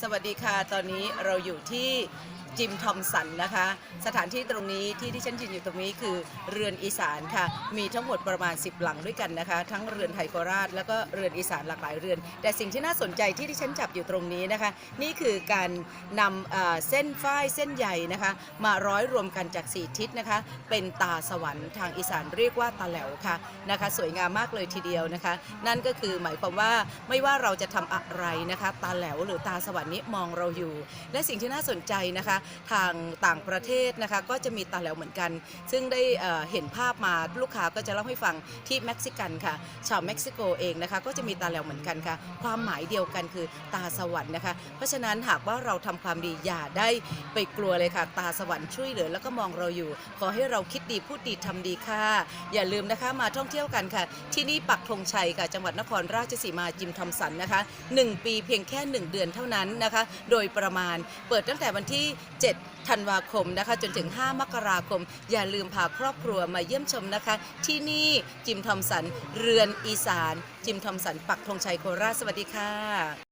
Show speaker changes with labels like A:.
A: สวัสดีค่ะ ตอนนี้เราอยู่ที่จิมทอมสันนะคะ สถานที่ตรงนี้ที่ที่ฉันยืนอยู่ตรงนี้คือเรือนอีสานค่ะ มีทั้งหมดประมาณ 10 หลังด้วยกันนะคะ ทั้งเรือนไทยโคราชแล้วก็เรือนอีสานหลากหลายเรือน แต่สิ่งที่น่าสนใจที่ที่ฉันจับอยู่ตรงนี้นะคะ นี่คือการนำเอ่อเส้นฝ้ายเส้นใยนะคะ มาร้อยรวมกันจากสี่ทิศนะคะ เป็นตาสวรรค์ทางอีสานเรียกว่าตาแหลวค่ะนะคะ สวยงามมากเลยทีเดียวนะคะ นั่นก็คือหมายความว่าไม่ว่าเราจะทำอะไรนะคะ ตาแหลวหรือตาสวรรค์นี้มองเราอยู่ และสิ่งที่น่าสนใจนะคะทางต่างประเทศนะคะก็จะมีตาแหลวเหมือนกัน ซึ่งได้เห็นภาพมาลูกค้าก็จะเล่าให้ฟังที่เม็กซิกันค่ะ ชาวเม็กซิโกเองนะคะก็จะมีตาแหลวเหมือนกันค่ะ ความหมายเดียวกันคือตาสวรรค์นะคะ เพราะฉะนั้นหากว่าเราทำความดีอย่าได้ไปกลัวเลยค่ะ ตาสวรรค์ช่วยเหลือแล้วก็มองเราอยู่ ขอให้เราคิดดีพูดดีทำดีค่ะ อย่าลืมนะคะมาท่องเที่ยวกันค่ะ ที่นี่ปักธงชัยค่ะจังหวัดนครราชสีมาจิมทอมสันนะคะ 1 ปีเพียงแค่ 1 เดือนเท่านั้นนั้นนะคะ โดยประมาณเปิดตั้งแต่วันที่ 7 ธันวาคมนะคะ จนถึง 5 มกราคม อย่าลืมพาครอบครัวมาเยี่ยมชมนะคะ ที่นี่จิมทอมสันเรือนอีสาน จิมทอมสันปักธงชัยโคราชสวัสดีค่ะ